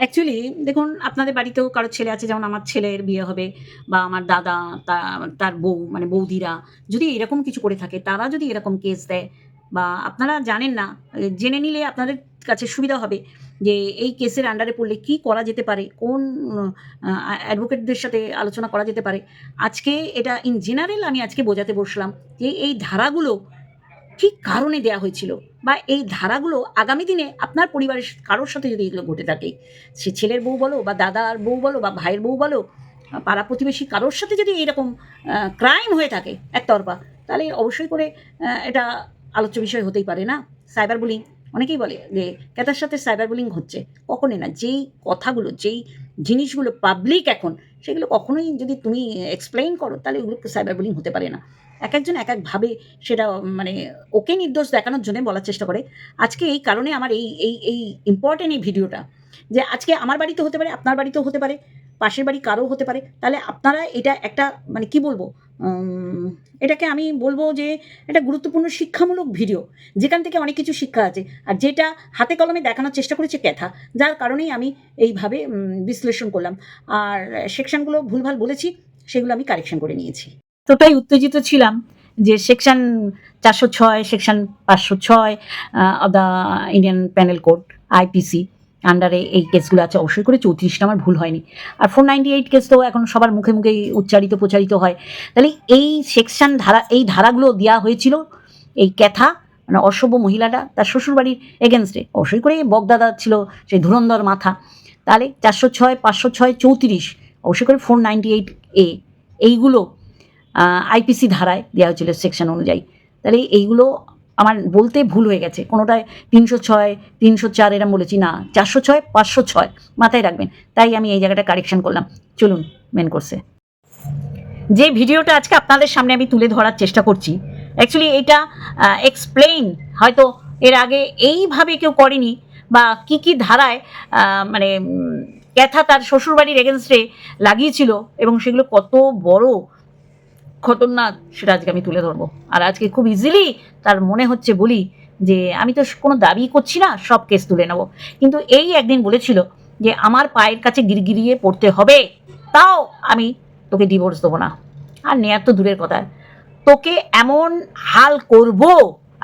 Actually দেখুন, আপনাদের বাড়িতেও কারও ছেলে আছে, যেমন আমার ছেলের বিয়ে হবে বা আমার দাদা তার বউ মানে বৌদিরা যদি এরকম কিছু করে থাকে, তারা যদি এরকম কেস দেয় বা আপনারা জানেন না, জেনে নিলে আপনাদের কাছে সুবিধা হবে যে এই কেসের আন্ডারে পড়লে কি করা যেতে পারে, কোন অ্যাডভোকেটদের সাথে আলোচনা করা যেতে পারে। আজকে এটা ইন জেনারেল আমি আজকে বোঝাতে বসলাম যে এই ধারাগুলো কী কারণে দেয়া হয়েছিল বা এই ধারাগুলো আগামী দিনে আপনার পরিবারের কারোর সাথে যদি এগুলো ঘটে থাকে, সে ছেলের বউ বলো বা দাদার বউ বলো বা ভাইয়ের বউ বলো, পাড়া প্রতিবেশী কারোর সাথে যদি এরকম ক্রাইম হয়ে থাকে একতরফা, তাহলে অবশ্যই করে এটা আলোচ্য বিষয় হতেই পারে না? সাইবার বুলিং অনেকেই বলে যে ক্যাতার সাথে সাইবার বুলিং হচ্ছে, কখনোই না। যেই কথাগুলো, যেই জিনিসগুলো পাবলিক এখন, সেগুলো কখনোই যদি তুমি এক্সপ্লেইন করো, তাহলে ওগুলো সাইবার বুলিং হতে পারে না। এক একজন এক একভাবে সেটা মানে ওকে নির্দোষ দেখানোর জন্য বলার চেষ্টা করে। আজকে এই কারণে আমার এই এই এই ইম্পর্টেন্ট এই ভিডিওটা যে আজকে আমার বাড়িতে হতে পারে, আপনার বাড়িতেও হতে পারে, পাশের বাড়ি কারও হতে পারে, তাহলে আপনারা এটা একটা মানে কি বলব এটাকে আমি বলব যে এটা গুরুত্বপূর্ণ শিক্ষামূলক ভিডিও, যেখান থেকে অনেক কিছু শিক্ষা আছে। আর যেটা হাতে কলমে দেখানোর চেষ্টা করেছে ক্যাথা, যার কারণেই আমি এইভাবে বিশ্লেষণ করলাম। আর সেকশনগুলো ভুলভাল বলেছি, সেগুলো আমি কারেকশন করে নিয়েছি। তোটাই উত্তেজিত ছিলাম যে সেকশন চারশো ছয় সেকশন পাঁচশো ছয় of the Indian penal code IPC আন্ডারে এই কেসগুলো আছে। অবশ্যই করে চৌত্রিশটা আমার ভুল হয়নি। আর ফোর নাইনটি এইট কেস তো এখন সবার মুখে মুখেই উচ্চারিত প্রচারিত হয়। তাহলে এই সেকশন ধারা, এই ধারাগুলো দেওয়া হয়েছিল এই ক্যাথা মানে অসভ্য মহিলাটা, তার শ্বশুরবাড়ির এগেনস্টে অবশ্যই করে বগদাদা ছিল, সেই ধুরন্ধর মাথা। তাহলে চারশো ছয়, পাঁচশো ছয়, চৌত্রিশ, অবশ্যই করে ফোর নাইনটি এইট এ এইগুলো আইপিসি ধারায় দেওয়া হয়েছিল সেকশন অনুযায়ী। তাহলে এইগুলো আমার বলতে ভুল হয়ে গেছে। কোনোটায় তিনশো ছয়, তিনশো চার এরম বলেছি। না, চারশো ছয়, পাঁচশো ছয় মাথায় রাখবেন। তাই আমি এই জায়গাটা কারেকশন করলাম। চলুন মেন কোর্সে যে ভিডিওটা আজকে আপনাদের সামনে আমি তুলে ধরার চেষ্টা করছি অ্যাকচুয়ালি এটা এক্সপ্লেইন হয়তো এর আগে এইভাবে কেউ করেনি বা কি কি ধারায় মানে ক্যাথা তার শ্বশুরবাড়ির এগেনস্টে লাগিয়েছিল এবং সেগুলো কত বড় খতরনাক সেটা আজকে আমি তুলে ধরবো। আর আজকে খুব ইজিলি তার মনে হচ্ছে বলি যে, আমি তো কোনো দাবি করছি না, সব কেস তুলে নেব। কিন্তু এই একদিন বলেছিল যে, আমার পায়ের কাছে গিরগিরিয়ে পড়তে হবে, তাও আমি তোকে ডিভোর্স দেবো না। আর নেয়ার তো দূরের কথা। তোকে এমন হাল করব,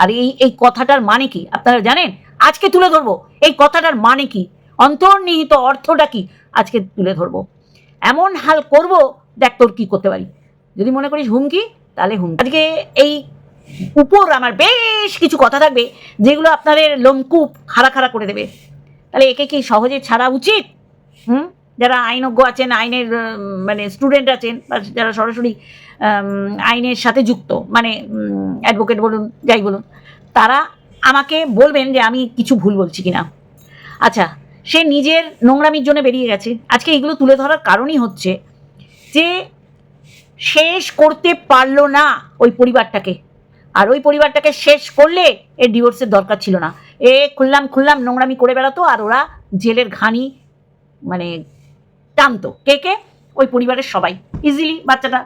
আর এই এই কথাটার মানে কি? আপনারা জানেন? আজকে তুলে ধরবো। এই কথাটার মানে কি? অন্তর্নিহিত অর্থটা কি? আজকে তুলে ধরবো। এমন হাল করব, দেখ তোর কি করতে পারি। যদি মনে করিস হুমকি, তাহলে হুমকি। আজকে এই উপর আমার বেশ কিছু কথা থাকবে, যেগুলো আপনাদের লোমকূপ খাড়া খাড়া করে দেবে। তাহলে একে কি সহজে ছাড়া উচিত? হুম? যারা আইনজ্ঞ আছেন, আইনের মানে স্টুডেন্ট আছেন, বা যারা সরাসরি আইনের সাথে যুক্ত মানে অ্যাডভোকেট বলুন, যাই বলুন, তারা আমাকে বলবেন যে আমি কিছু ভুল বলছি কিনা। আচ্ছা সে নিজের নোংরামির জন্য বেরিয়ে গেছে। আজকে এগুলো তুলে ধরার কারণই হচ্ছে যে শেষ করতে পারল না ওই পরিবারটাকে। আর ওই পরিবারটাকে শেষ করলে এর ডিভোর্সের দরকার ছিল না। এ খুললাম খুললাম, নোংরামি করে বেড়াতো আর ওরা জেলের ঘানি মানে টানতো। কে কে? ওই পরিবারের সবাই। ইজিলি বাচ্চাটা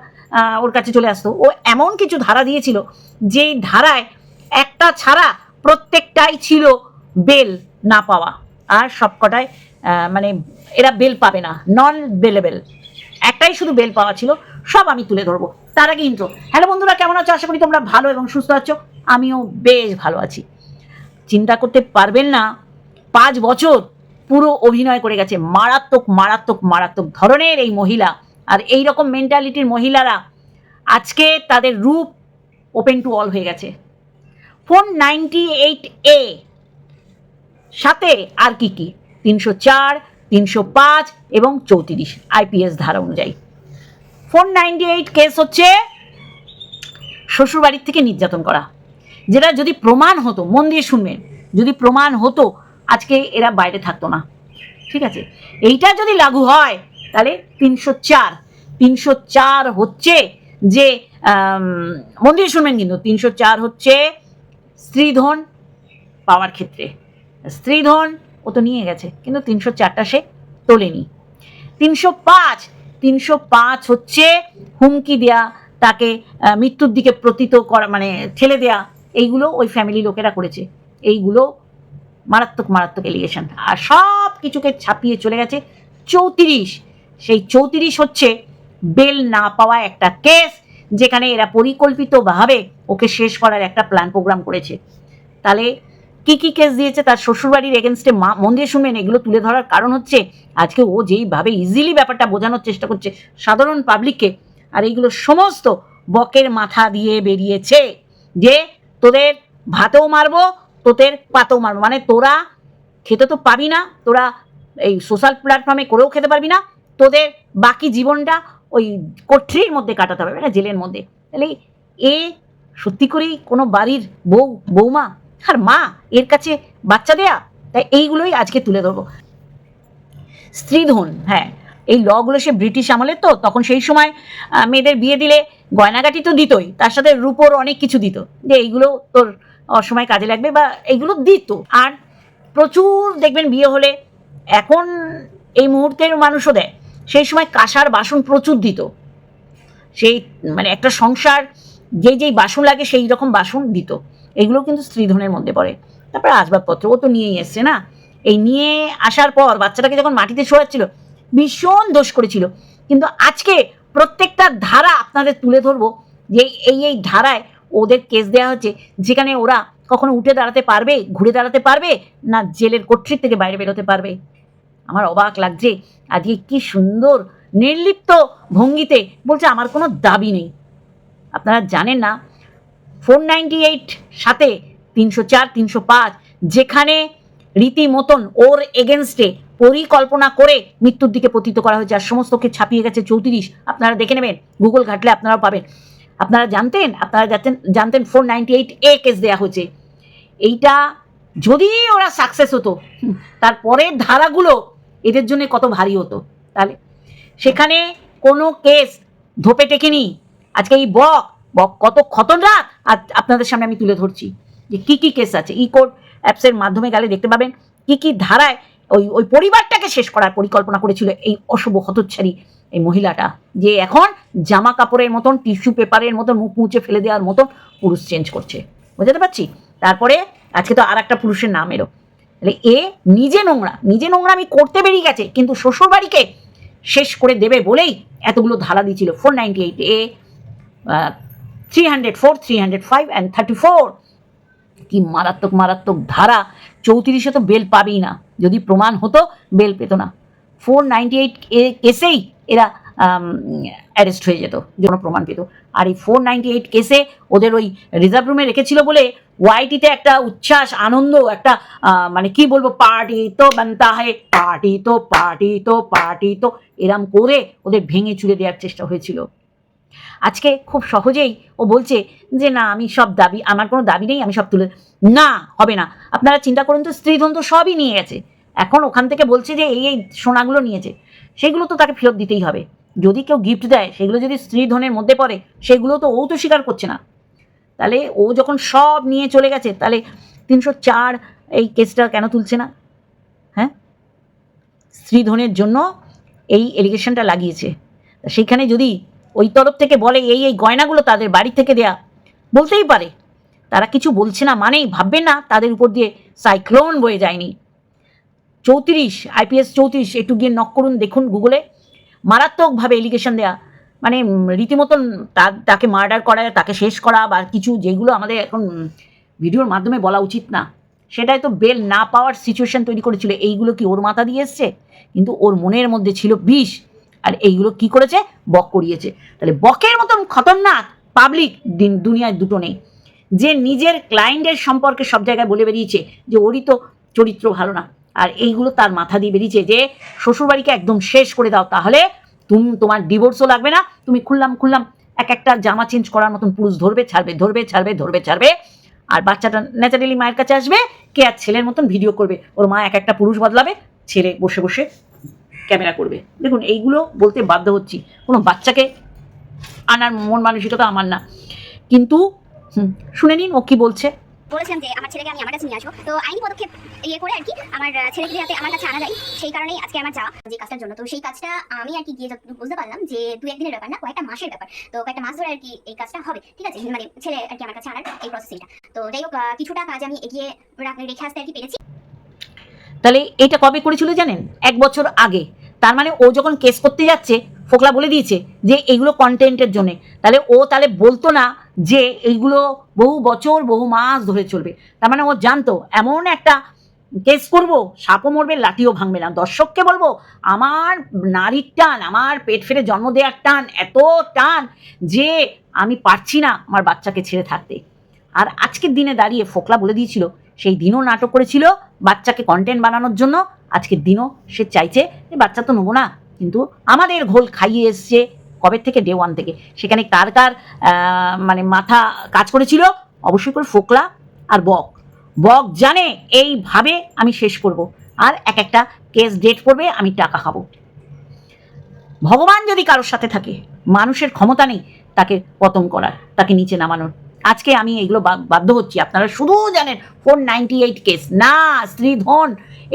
ওর কাছে চলে আসতো। ও এমন কিছু ধারা দিয়েছিল যেই ধারায় একটা ছাড়া প্রত্যেকটাই ছিল বেল না পাওয়া। আর সবকটায় মানে এরা বেল পাবে না। নন বেলেবেল একটাই শুধু বেল পাওয়া ছিল। সব আমি তুলে ধরবো। তার আগে ইন্ট্রো হ্যালো বন্ধুরা, কেমন আছো? আশা করি তোমরা ভালো এবং সুস্থ আছো। আমিও বেশ ভালো আছি। চিন্তা করতে পারবেন না, পাঁচ বছর পুরো অভিনয় করে গেছে। মারাত্মক মারাত্মক মারাত্মক ধরনের এই মহিলা আর এই রকম মেন্টালিটির মহিলারা আজকে তাদের রূপ ওপেন টু অল হয়ে গেছে। ফোন নাইনটি এইট এ সাথে আর কি কি? তিনশো চার, তিনশো পাঁচ এবং চৌত্রিশ আইপিএস ধারা অনুযায়ী। ফোর নাইনটি এইট কেস হচ্ছে শ্বশুরবাড়ির থেকে নির্যাতন করা। যেটা যদি প্রমাণ হতো, মন দিয়ে শুনবেন, যদি প্রমাণ হতো, আজকে এরা বাইরে থাকতো না। ঠিক আছে? এইটা যদি লাগু হয়, তাহলে তিনশো চার। তিনশো চার হচ্ছে যে মন দিয়ে শুনবেন কিন্তু, তিনশো চার হচ্ছে স্ত্রীধন পাওয়ার ক্ষেত্রে। স্ত্রীধন ও তো নিয়ে গেছে, কিন্তু তিনশো চারটা সে তোলেনি। তিনশো পাঁচ তিনশো পাঁচ হচ্ছে হুমকি দেয়া, তাকে মৃত্যুর দিকে প্রতীত করা মানে ঠেলে দেয়া, এইগুলো ওই ফ্যামিলি লোকেরা করেছে। এইগুলো মারাত্মক মারাত্মক এলিগেশন আর সব কিছুকে ছাপিয়ে চলে গেছে চৌত্রিশ। সেই চৌত্রিশ হচ্ছে বেল না পাওয়া একটা কেস যেখানে এরা পরিকল্পিতভাবে ওকে শেষ করার একটা প্ল্যান প্রোগ্রাম করেছে। তাহলে কি কি কেস দিয়েছে তার শ্বশুরবাড়ির এগেনস্টে মা মন দিয়ে শুনবেন, এগুলো তুলে ধরার কারণ হচ্ছে আজকে ও যেইভাবে ইজিলি ব্যাপারটা বোঝানোর চেষ্টা করছে সাধারণ পাবলিককে আর এইগুলো সমস্ত বকের মাথা দিয়ে বেরিয়েছে যে তোদের ভাতেও মারবো, তোদের পাতেও মারবো। মানে তোরা খেতে তো পাবি না, তোরা এই সোশ্যাল প্ল্যাটফর্মে করেও খেতে পারবি না, তোদের বাকি জীবনটা ওই কঠরির মধ্যে কাটাতে হবে না জেলের মধ্যে। তাহলে এ সত্যি করেই কোনো বাড়ির বউ, বৌমা আর মা, এর কাছে বাচ্চা দেয়া? তাই এইগুলোই আজকে তুলে ধরবো। স্ত্রীধন হ্যাঁ এই লগুলো সে ব্রিটিশ আমলের তো, তখন সেই সময় মেয়েদের বিয়ে দিলে গয়নাগাটি তো দিতই, তার সাথে রূপোর অনেক কিছু দিত। যে এইগুলো তোর অসময় কাজে লাগবে বা এইগুলো দিত। আর প্রচুর দেখবেন বিয়ে হলে, এখন এই মুহূর্তের মানুষও দেয়। সেই সময় কাঁসার বাসন প্রচুর দিত। সেই মানে একটা সংসার যেই যেই বাসন লাগে সেই রকম বাসন দিত। এগুলো কিন্তু স্ত্রীধনের মধ্যে পড়ে। তারপরে আসবাবপত্র, ও তো নিয়েই এসছে না? এই নিয়ে আসার পর বাচ্চাটাকে যখন মাটিতে শোয়াচ্ছিল, ভীষণ দোষ করেছিল। কিন্তু আজকে প্রত্যেকটা ধারা আপনাদের তুলে ধরবো যে এই এই ধারায় ওদের কেস দেওয়া হচ্ছে, যেখানে ওরা কখনো উঠে দাঁড়াতে পারবে, ঘুরে দাঁড়াতে পারবে, না জেলের কর্তৃক থেকে বাইরে বেরোতে পারবে? আমার অবাক লাগছে, আজকে কি সুন্দর, নির্লিপ্ত ভঙ্গিতে বলছে, আমার কোনো দাবি নেই। আপনারা জানেন না ফোর নাইনটি এইট সাথে তিনশো চার তিনশো পাঁচ যেখানে রীতিমতন ওর এগেনস্টে পরিকল্পনা করে মৃত্যুর দিকে পতিত করা হয়েছে। আর সমস্তকে ছাপিয়ে গেছে চৌত্রিশ। আপনারা দেখে নেবেন গুগল ঘাটলে আপনারাও পাবেন। আপনারা জানতেন আপনারা জানতেন জানতেন four ninety eight A case দেওয়া হয়েছে। এইটা যদি ওরা সাকসেস হতো হুম, তারপরের ধারাগুলো এদের জন্য কত ভারী হতো। তাহলে সেখানে কোনো কেস ধোপে টেকেনি। আজকে এই বক কত খতরনাক আর আপনাদের সামনে আমি তুলে ধরছি যে কি কি কেস আছে। ই কোড অ্যাপসের মাধ্যমে গেলে দেখতে পাবেন কি কি ধারায় ওই ওই পরিবারটাকে শেষ করার পরিকল্পনা করেছিল এই অশুভ হতচ্ছারি এই মহিলাটা। যে এখন জামা কাপড়ের মতন টিস্যু পেপারের মতন, মুখ মুছে ফেলে দেওয়ার মতন পুরুষ চেঞ্জ করছে। বুঝতে পারছি? তারপরে আজকে তো আর একটা পুরুষের নাম এলো। তাহলে এ নিজে নোংরা নিজে নোংরা আমি করতে বেরিয়ে গেছে, কিন্তু শ্বশুরবাড়িকে শেষ করে দেবে বলেই এতগুলো ধারা দিয়েছিল। Four ninety eight A three hundred four three hundred five and thirty four কি মারাত্মক মারাত্মক ধারা। চৌত্রিশে তো বেল পাবেই না। যদি প্রমাণ হতো, বেল পেত না। ফোর নাইনটি এইট কেসেই এরা অ্যারেস্ট হয়ে যেত কোনো প্রমাণ পেত। আর এই ফোর নাইনটি এইট কেসে ওদের ওই রিজার্ভ রুমে রেখেছিল বলে ওয়াইটিতে একটা উচ্ছ্বাস, আনন্দ, একটা মানে কি বলব পার্টি তো বানতা হয় পার্টি তো পার্টি তো পার্টি তো, এরম করে ওদের ভেঙে চুরে দেওয়ার চেষ্টা হয়েছিল। আজকে খুব সহজেই ও বলছে যে, না, আমি সব দাবি, আমার কোনো দাবি নেই, আমি সব তুলে না, হবে না। আপনারা চিন্তা করুন তো, স্ত্রীধন তো সবই নিয়ে গেছে। এখন ওখান থেকে বলছে যে, এই এই সোনাগুলো নিয়েছে। সেগুলো তো তাকে ফেরত দিতেই হবে। যদি কেউ গিফট দেয়, সেগুলো যদি স্ত্রীধনের মধ্যে পড়ে, সেগুলো তো ও তো স্বীকার করছে না। তাহলে ও যখন সব নিয়ে চলে গেছে, তাহলে তিনশো চার এই কেসটা কেন তুলছে না? হ্যাঁ? স্ত্রীধনের জন্য এই এলিগেশনটা লাগিয়েছে। সেইখানে যদি ওই তরফ থেকে বলে, এই এই গয়নাগুলো তাদের বাড়ি থেকে দেয়া। বলতেই পারে। তারা কিছু বলছে না মানেই ভাববে না তাদের উপর দিয়ে সাইক্লোন বয়ে যায়নি। চৌত্রিশ, আইপিএস চৌত্রিশ, একটু গিয়ে নক করুন, দেখুন গুগলে। মারাত্মকভাবে এলিগেশন দেয়া। মানে রীতিমতন তার তাকে মার্ডার করা, তাকে শেষ করা বা কিছু যেগুলো আমাদের এখন ভিডিওর মাধ্যমে বলা উচিত না। সেটাই তো বেল না পাওয়ার সিচুয়েশন তৈরি করেছিল। এইগুলো কি ওর মাথা দিয়ে এসছে? কিন্তু ওর মনের মধ্যে ছিল বিষ। আর এইগুলো কি করেছে? বক করিয়েছে। তাহলে বকের মতন খতরনাক পাবলিক দুনিয়ায় দুটো নেই। যে নিজের ক্লায়েন্টের সম্পর্কে সব জায়গায় বলে বেরিয়েছে যে ওরই তো চরিত্র ভালো না। আর এইগুলো তার মাথা দিয়ে বেরিয়েছে যে শ্বশুরবাড়িকে একদম শেষ করে দাও, তাহলে তুমি, তোমার ডিভোর্সও লাগবে না। তুমি খুললাম খুললাম, এক একটা জামা চেঞ্জ করার মতন পুরুষ ধরবে, ছাড়বে ধরবে ছাড়বে ধরবে, ছাড়বে। আর বাচ্চাটা ন্যাচারালি মায়ের কাছে আসবে, কে আর ছেলের মতন ভিডিও করবে? ওর মা এক একটা পুরুষ বদলাবে, ছেলে বসে বসে ক্যামেরা করবে। দেখুন, এইগুলো বলতে বাধ্য হচ্ছি। কোনো বাচ্চাকে আনার মন মানসিকতা আমার না। কিন্তু শুনে নিন ও কি বলছে। বলেছিলাম যে আমার ছেলেকে আমি আমার কাছে নিয়ে আসব। তো আইনি পদক্ষেপ ইয়ে করে আর কি, আমার ছেলেকে যাতে আমার কাছে আনা যায়, সেই কারণেই আজকে আমার যাওয়া যে কাজটার জন্য। তো সেই কাজটা আমি আর কি গিয়ে বুঝতে পারলাম যে দু একদিনের ব্যাপার না, কয়েকটা মাসের ব্যাপার। তো কয়েকটা মাস ধরে আর কি এই কাজটা হবে, ঠিক আছে? মানে ছেলে আর কি আমার কাছে আনার এই তো যাই হোক কিছুটা কাজ আমি এগিয়ে রেখে আসতে আর কি পেরেছি। তাহলে এটা কবে করেছিল জানেন? এক বছর আগে। তার মানে ও যখন কেস করতে যাচ্ছে, ফোকলা বলে দিয়েছে যে এইগুলো কন্টেন্টের জন্য। তাহলে ও তাহলে বলতো না যে এইগুলো বহু বছর, বহু মাস ধরে চলবে। তার মানে ও জানতো, এমন একটা কেস করব, সাপও মরবে, লাঠিও ভাঙবে না। দর্শককে বলব, আমার নারীর টান, আমার পেট ফেলে জন্ম দেওয়ার টান, এত টান যে আমি পারছি না আমার বাচ্চাকে ছেড়ে থাকতে। আর আজকের দিনে দাঁড়িয়ে ফোকলা বলে দিয়েছিল সেই দিনও নাটক করেছিল বাচ্চাকে কন্টেন্ট বানানোর জন্য। আজকের দিনও সে চাইছে যে বাচ্চা তো নেব না, কিন্তু আমাদের ঘোল খাইয়ে এসছে কবে থেকে? ডে ওয়ান থেকে। সেখানে কার কার মানে মাথা কাজ করেছিল? অবশ্যই করে ফোকলা আর বক। বক জানে, এইভাবে আমি শেষ করব। আর এক একটা কেস ডেট পড়বে, আমি টাকা খাব। ভগবান যদি কারোর সাথে থাকে, মানুষের ক্ষমতা নেই তাকে পতন করার, তাকে নিচে নামানোর। আজকে আমি এগুলো বাধ্য হচ্ছি। আপনারা শুধু জানেন ফোর নাইনটি এইট কেস না স্ত্রীধন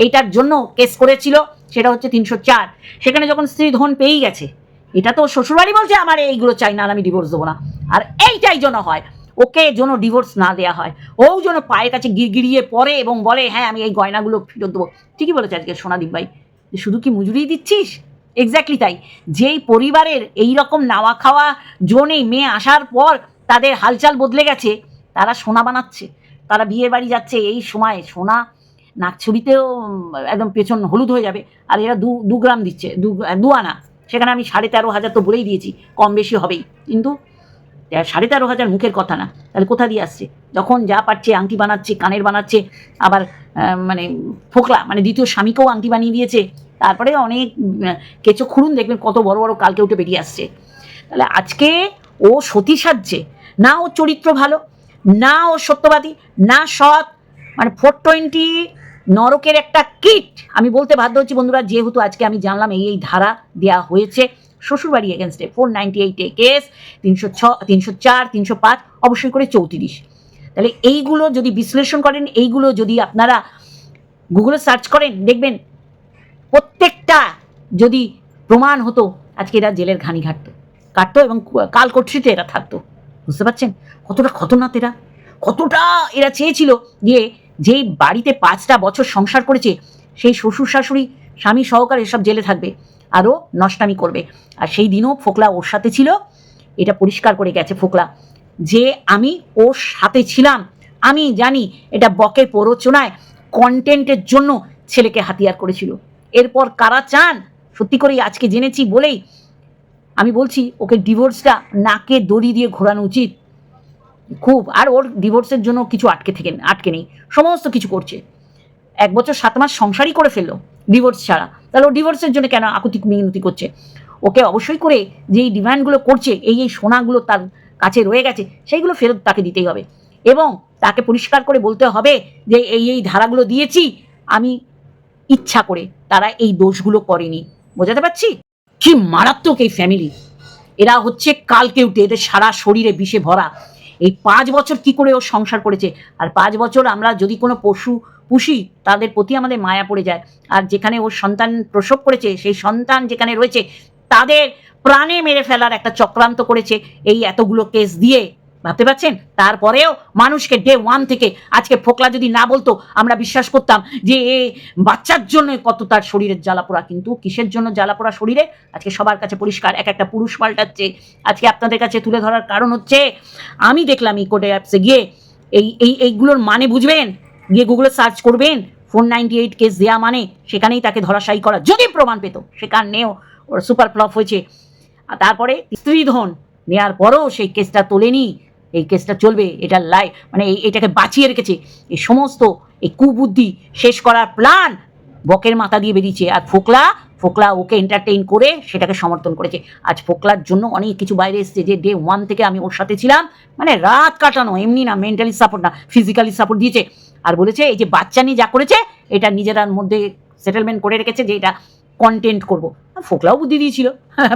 এইটার জন্য কেস করেছিল, সেটা হচ্ছে তিনশো চার। সেখানে যখন স্ত্রীধন পেয়েই গেছে, এটা তো শ্বশুরবাড়ি বলছে, আমার এইগুলো চাই না, আর আমি ডিভোর্স দেবো না। আর এইটাই যেন হয়, ওকে যেন ডিভোর্স না দেওয়া হয় ও যেন পায়ের কাছে গিরগিরিয়ে পড়ে এবং বলে হ্যাঁ আমি এই গয়নাগুলো ফেরত দেবো। ঠিকই বলেছে আজকে সোনাদীপ ভাই। যে শুধু কি মজুরি দিচ্ছিস? এক্স্যাক্টলি তাই। যেই পরিবারের এই রকম নাওয়া খাওয়া জোনেই মেয়ে আসার পর তাদের হালচাল বদলে গেছে, তারা সোনা বানাচ্ছে, তারা বিয়ের বাড়ি যাচ্ছে এই সময় সোনা নাকছড়িতেও একদম পেছন হলুদ হয়ে যাবে। আর এরা দু গ্রাম দিচ্ছে, দু আনা। সেখানে আমি সাড়ে তেরো হাজার তো বলেই দিয়েছি, কম বেশি হবেই। কিন্তু সাড়ে তেরো হাজার মুখের কথা না। তাহলে কোথা দিয়ে আসছে? যখন যা পারছে আংটি বানাচ্ছে, কানের বানাচ্ছে, আবার মানে ফোকলা মানে দ্বিতীয় স্বামীকেও আংটি বানিয়ে দিয়েছে, তারপরে অনেক কেঁচো খুঁড়ুন দেখবেন কত বড় বড় কালকে উঠে বেরিয়ে আসছে। তাহলে আজকে ও সতী সাজছে না ও চরিত্র ভালো, না ও সত্যবাদী, না সৎ। মানে ফোর টোয়েন্টি নরকের একটা কিট। আমি বলতে বাধ্য হচ্ছি বন্ধুরা, যেহেতু আজকে আমি জানলাম এই এই ধারা দেওয়া হয়েছে শ্বশুরবাড়ি এগেনস্টে ফোর নাইনটি এইটে কেস তিনশো ছ, তিনশো চার, তিনশো পাঁচ, অবশ্যই করে চৌত্রিশ। তাহলে এইগুলো যদি বিশ্লেষণ করেন, এইগুলো যদি আপনারা গুগলে সার্চ করেন, দেখবেন প্রত্যেকটা যদি প্রমাণ হতো, আজকে এরা জেলের ঘানি ঘাটতো, কাটতো এবং কাল কর্তৃতে এরা থাকতো। বুঝতে পারছেন? কতটা খতরনাক এরা। কতটা এরা চেয়েছিল যে যেই বাড়িতে পাঁচটা বছর সংসার করেছে, সেই শ্বশুর শাশুড়ি, স্বামী সহকারে এসব জেলে থাকবে, আরও নষ্টামি করবে। আর সেই দিনও ফোকলা ওর সাথে ছিল, এটা পরিষ্কার করে গেছে ফোকলা। যে আমি ওর সাথে ছিলাম, আমি জানি এটা বকের প্ররোচনায়, কন্টেন্টের জন্য ছেলেকে হাতিয়ার করেছিল। এরপর কারা চান? সত্যি করেই আজকে জেনেছি বলেই আমি বলছি, ওকে ডিভোর্সটা নাকে দড়ি দিয়ে ঘোরানো উচিত। খুব, আর ওর ডিভোর্সের জন্য কিছু আটকে থেকে, আটকে নেই। সমস্ত কিছু করছে। এক বছর সাত মাস সংসারই করে ফেলল ডিভোর্স ছাড়া। তাহলে ও ডিভোর্সের জন্য কেন আকুতি মিনতি করছে? ওকে অবশ্যই করে যেই ডিমান্ডগুলো করছে, এই এই সোনাগুলো তার কাছে রয়ে গেছে, সেইগুলো ফেরত তাকে দিতেই হবে। এবং তাকে পরিষ্কার করে বলতে হবে যে, এই এই ধারাগুলো দিয়েছি, আমি ইচ্ছা করে তারা এই দোষগুলো করেনি। বোঝাতে পারছি? কি মারাত্মক এই ফ্যামিলি এরা হচ্ছে কালকে উঠে এদের সারা শরীরে বিষে ভরা। এই পাঁচ বছর কি করে ও সংসার করেছে? আর পাঁচ বছর আমরা যদি কোনো পশু পুষি, তাদের প্রতি আমাদের মায়া পড়ে যায়। আর যেখানে ও সন্তান প্রসব করেছে, সেই সন্তান যেখানে রয়েছে, তাদের প্রাণে মেরে ফেলার একটা চক্রান্ত করেছে। এই এতগুলো কেস দিয়ে ভাবতে পারছেন? তারপরেও মানুষকে ডে ওয়ান থেকে আজকে ফোকলা যদি না বলতো, আমরা বিশ্বাস করতাম যে, এ, বাচ্চার জন্য কত তার শরীরের জ্বালাপোড়া কিন্তু কিসের জন্য জ্বালাপোড়া শরীরে? আজকে সবার কাছে পরিষ্কার, এক একটা পুরুষ পাল্টাচ্ছে। আজকে আপনাদের কাছে তুলে ধরার কারণ হচ্ছে, আমি দেখলাম ই কোডে অ্যাপসে গিয়ে, এই এই, এইগুলোর মানে বুঝবেন? গিয়ে গুগলে সার্চ করবেন ফোর নাইনটি এইট কেস দেওয়া মানে সেখানেই তাকে ধরাশায়ী করা। যদি প্রমাণ পেত, সেখানেও ওর সুপার ফ্লপ হয়েছে। আর তারপরে স্ত্রীধন নেওয়ার পরেও সেই কেসটা তোলেনি। এই কেসটা চলবে, এটা লাই মানে এটাকে বাঁচিয়ে রেখেছে। এই সমস্ত এই কুবুদ্ধি শেষ করার প্ল্যান বকের মাথা দিয়ে বেরিয়েছে। আর ফোকলা ফোকলা ওকে এন্টারটেইন করে সেটাকে সমর্থন করেছে। আজ ফোকলার জন্য অনেক কিছু বাইরে এসছে যে ডে ওয়ান থেকে আমি ওর সাথে ছিলাম। মানে রাত কাটানো, এমনি না মেন্টালি সাপোর্ট না ফিজিক্যালি সাপোর্ট দিয়েছে। আর বলেছে, এই যে বাচ্চা নিয়ে যা করেছে, এটা নিজেরার মধ্যে সেটেলমেন্ট করে রেখেছে যে এটা কন্টেন্ট করব। ফোকলাও বুদ্ধি দিয়েছিল।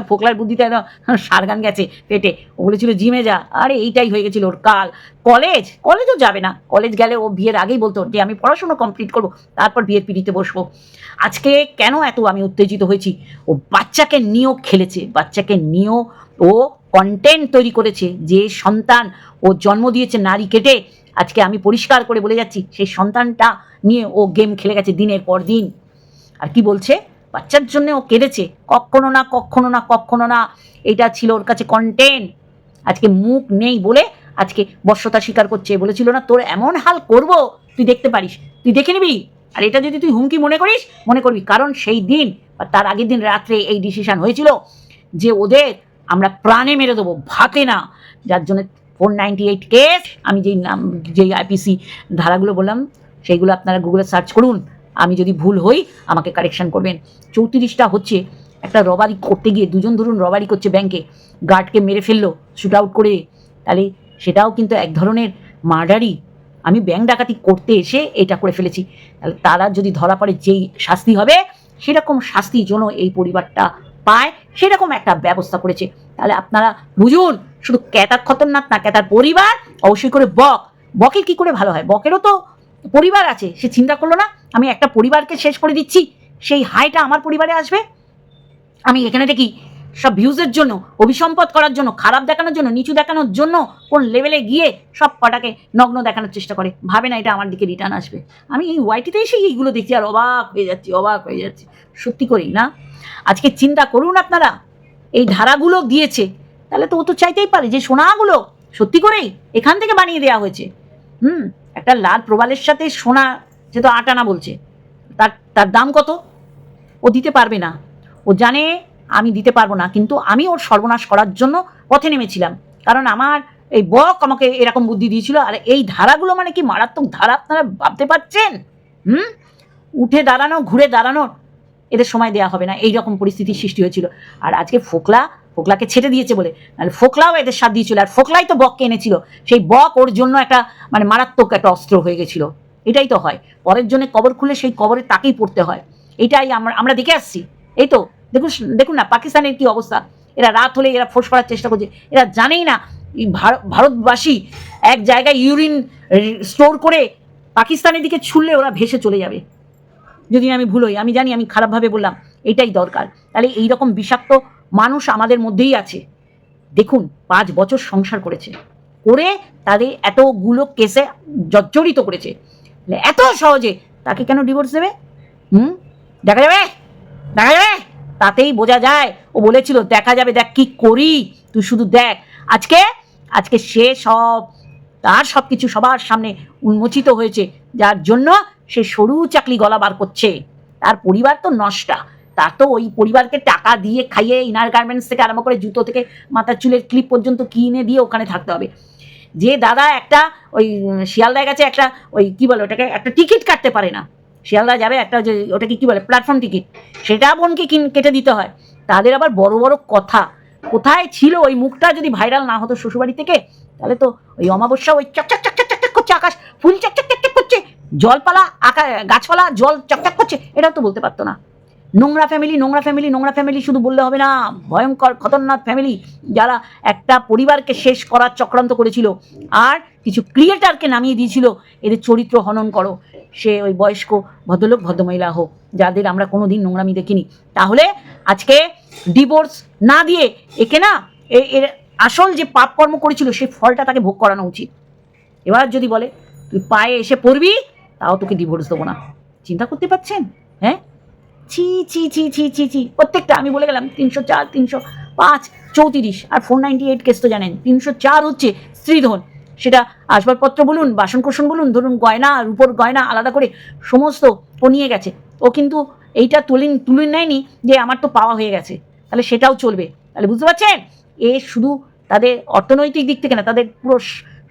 ফোকলার বুদ্ধিতে একদম সারগান গেছে পেটে। ও বলেছিল, জিমে যা। আরে, এইটাই হয়ে গেছিল ওর কাল। কলেজ? কলেজও যাবে না। কলেজ গেলে ও বিয়ের আগেই বলতো যে, আমি পড়াশোনা কমপ্লিট করব, তারপর বিয়ের পিড়িতে বসবো। আজকে কেন এত আমি উত্তেজিত হয়েছি? ও বাচ্চাকে নিয়েও খেলেছে। বাচ্চাকে নিয়েও ও কন্টেন্ট তৈরি করেছে। যে সন্তান ও জন্ম দিয়েছে নারী কেটে, আজকে আমি পরিষ্কার করে বলে যাচ্ছি, সেই সন্তানটা নিয়ে ও গেম খেলে গেছে দিনের পর দিন। আর কি বলছে? বাচ্চার জন্য ও কেঁদেছে। কখনো না কখনো না কখনো না। এটা ছিল ওর কাছে কন্টেন্ট আজকে মুখ নেই বলে আজকে বর্ষতা স্বীকার করছে। বলেছিল না, তোর এমন হাল করব, তুই দেখতে পারিস। তুই দেখে নিবি। আর এটা যদি তুই হুমকি মনে করিস, মনে করবি। কারণ সেই দিন বা তার আগের দিন রাত্রে এই ডিসিশন হয়েছিল যে ওদের আমরা প্রাণে মেরে দেবো, ভাতে না। যার জন্য ফোর নাইনটি এইট কেস আমি যেই নাম, যেই আইপিসি ধারাগুলো বললাম, সেইগুলো আপনারা গুগলে সার্চ করুন। আমি যদি ভুল হই, আমাকে কারেকশন করবেন। চৌত্রিশটা হচ্ছে, একটা রবারি করতে গিয়ে দুজন ধরুন রবারি করছে ব্যাংকে গার্ডকে মেরে ফেলল শ্যুট আউট করে। তাহলে সেটাও কিন্তু এক ধরনের মার্ডারই আমি ব্যাংক ডাকাতি করতে এসে এটা করে ফেলেছি। তাহলে তারা যদি ধরা পড়ে যেই শাস্তি হবে, সেরকম শাস্তি যেন এই পরিবারটা পায়, সেরকম একটা ব্যবস্থা করেছে। তাহলে আপনারা বুঝুন, শুধু ক্যাতার খতরনাক না, ক্যাতার পরিবার, অবশ্যই করে বক। বকের কি করে ভালো হয়? বকেরও তো পরিবার আছে, সে চিন্তা করল না, আমি একটা পরিবারকে শেষ করে দিচ্ছি, সেই হাইটা আমার পরিবারে আসবে। আমি এখানে দেখি, সব ভিউজের জন্য, অভিসম্পদ করার জন্য, খারাপ দেখানোর জন্য, নিচু দেখানোর জন্য, কোন লেভেলে গিয়ে সব কটাকে নগ্ন দেখানোর চেষ্টা করে। ভাবে না এটা আমার দিকে রিটার্ন আসবে। আমি এই ওয়াইটিতে এসে এইগুলো দেখছি, আর অবাক হয়ে যাচ্ছি, অবাক হয়ে যাচ্ছি। সত্যি করেই না? আজকে চিন্তা করুন আপনারা, এই ধারাগুলো দিয়েছে, তাহলে তো ও তো চাইতেই পারে যে সোনাগুলো সত্যি করেই এখান থেকে বানিয়ে দেওয়া হয়েছে। হুম, একটা লাল প্রবালের সাথে সোনা সে তো আটানা বলছে, তার তার দাম কত? ও দিতে পারবে না। ও জানে আমি দিতে পারব না, কিন্তু আমি ওর সর্বনাশ করার জন্য পথে নেমেছিলাম। কারণ আমার এই বক আমাকে এরকম বুদ্ধি দিয়েছিল, আর এই ধারাগুলো মানে কি মারাত্মক ধারা, আপনারা ভাবতে পারছেন? হুম, উঠে দাঁড়ানো, ঘুরে দাঁড়ানো এদের সময় দেওয়া হবে না। এই রকম পরিস্থিতির সৃষ্টি হয়েছিল। আর আজকে ফোকলা, ফোকলাকে ছেড়ে দিয়েছে বলে। নাহলে ফোকলাও এদের সাথ দিয়েছিল। আর ফোকলাই তো বককে এনেছিল। সেই বক ওর জন্য একটা মানে মারাত্মক একটা অস্ত্র হয়ে গেছিল। এটাই তো হয়। পরের জন্য কবর খুলে সেই কবরে তাকেই পড়তে হয়। এটাই আমরা আমরা দেখে আসছি। এই তো, দেখুন দেখুন না পাকিস্তানের কি অবস্থা। এরা রাত হলে এরা ফোর্স করার চেষ্টা করছে। এরা জানেই না ভারতবাসী এক জায়গায় ইউরিন স্টোর করে পাকিস্তানের দিকে ছুড়লে ওরা ভেসে চলে যাবে। যদি আমি ভুল হই, আমি জানি, আমি খারাপভাবে বললাম, এটাই দরকার। তাহলে এই রকম বিষাক্ত মানুষ আমাদের মধ্যেই আছে। দেখুন, পাঁচ বছর সংসার করেছে। করে তাদের এতগুলো কেসে জর্জরিত করেছে। এত সহজে তাকে কেন ডিভোর্স দেবে? হুম? দেখা যাবে? দেখা যাবে? তাতেই বোঝা যায়। ও বলেছিল, দেখা যাবে, দেখ কি করি। তুই শুধু দেখ। আজকে আজকে সে সব, তার সব কিছু সবার সামনে উন্মোচিত হয়েছে। যার জন্য সে সরু চাকলি গলা বার করছে। তার পরিবার তো নষ্টা। তার তো ওই পরিবারকে টাকা দিয়ে খাইয়ে ইনার গার্মেন্টস থেকে আরম্ভ করে জুতো থেকে মাথার চুলের ক্লিপ পর্যন্ত কিনে দিয়ে ওখানে থাকতে হবে। যে দাদা একটা ওই শিয়ালদায় গেছে একটা ওই কি বলে ওটাকে, একটা টিকিট কাটতে পারে না। শিয়ালদা যাবে একটা যে ওটাকে কি বলে প্ল্যাটফর্ম টিকিট সেটা বোনকে কিন, কেটে দিতে হয়। তাদের আবার বড় বড় কথা। কোথায় ছিল ওই মুখটা যদি ভাইরাল না হতো শ্বশুরবাড়ি থেকে, তাহলে তো ওই অমাবস্যা ওই চকচক চকচক চকচক করছে আকাশ, ফুল চকচক করছে জলপালা, আকা, গাছপালা, জল চকচক করছে, এটাও তো বলতে পারতো না। নোংরা ফ্যামিলি নোংরা ফ্যামিলি নোংরা ফ্যামিলি শুধু বললে হবে না। ভয়ঙ্কর, খতরনাক ফ্যামিলি যারা একটা পরিবারকে শেষ করার চক্রান্ত করেছিল আর কিছু ক্রিয়েটারকে নামিয়ে দিয়েছিল, এদের চরিত্র হনন করো। সে ওই বয়স্ক ভদ্রলোক, ভদ্রমহিলা হোক, যাদের আমরা কোনো দিন নোংরামি দেখিনি। তাহলে আজকে ডিভোর্স না দিয়ে একে না এর আসল যে পাপকর্ম করেছিল সেই ফলটা তাকে ভোগ করানো উচিত। এবার যদি বলে, তুই পায়ে এসে পড়বি তাও তোকে ডিভোর্স দেবো না। চিন্তা করতে পারছেন? হ্যাঁ? ছি ছি ছি ছি ছি ছি। প্রত্যেকটা, আমি বলে গেলাম, তিনশো চার, তিনশো পাঁচ, চৌত্রিশ আর ফোর নাইনটি এইট কেস তো জানেন, তিনশো চার হচ্ছে স্ত্রীধন। সেটা আসবাবপত্র বলুন, বাসনকোসন বলুন, ধরুন গয়না রূপোর গয়না আলাদা করে সমস্ত ও নিয়ে গেছে। ও কিন্তু এইটা তুলে তুলে নেয়নি যে আমার তো পাওয়া হয়ে গেছে। তাহলে সেটাও চলবে। তাহলে বুঝতে পারছেন? এ শুধু তাদের অর্থনৈতিক দিক থেকে না, তাদের পুরো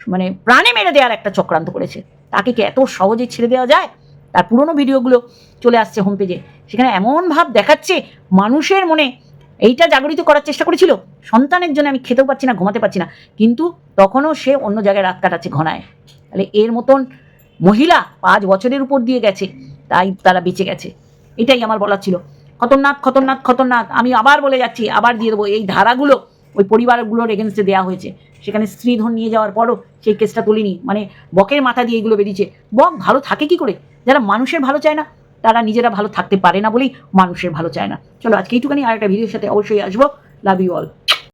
মানে প্রাণে মেরে দেওয়ার একটা চক্রান্ত করেছে। তাকে কি এত সহজে ছেড়ে দেওয়া যায়? তার পুরনো ভিডিওগুলো চলে আসছে হোম পেজে সেখানে এমন ভাব দেখাচ্ছে, মানুষের মনে এইটা জাগরিত করার চেষ্টা করেছিল। সন্তানের জন্য আমি খেতেও পাচ্ছি না, ঘুমাতে পারছি না। কিন্তু তখনও সে অন্য জায়গায় রাত কাটাচ্ছে ঘনায়। তাহলে এর মতন মহিলা পাঁচ বছরের উপর দিয়ে গেছে, তাই তারা বেঁচে গেছে। এটাই আমার বলার ছিল। খতরনাক খতরনাক খতরনাক, আমি আবার বলে যাচ্ছি, আবার দিয়ে দেবো। এই ধারাগুলো ওই পরিবারগুলোর এগেনস্টে দেওয়া হয়েছে। সেখানে স্ত্রীধন নিয়ে যাওয়ার পরও সেই কেসটা তুলিনি। মানে বকের মাথা দিয়ে এগুলো বেরিয়েছে। বক ভালো থাকে কি করে? যারা মানুষের ভালো চায় না, তারা নিজেরা ভালো থাকতে পারে না বলেই মানুষের ভালো চায় না। চলো আজকে এইটুখানি আর একটা ভিডিওর সাথে অবশ্যই আসব। Love you all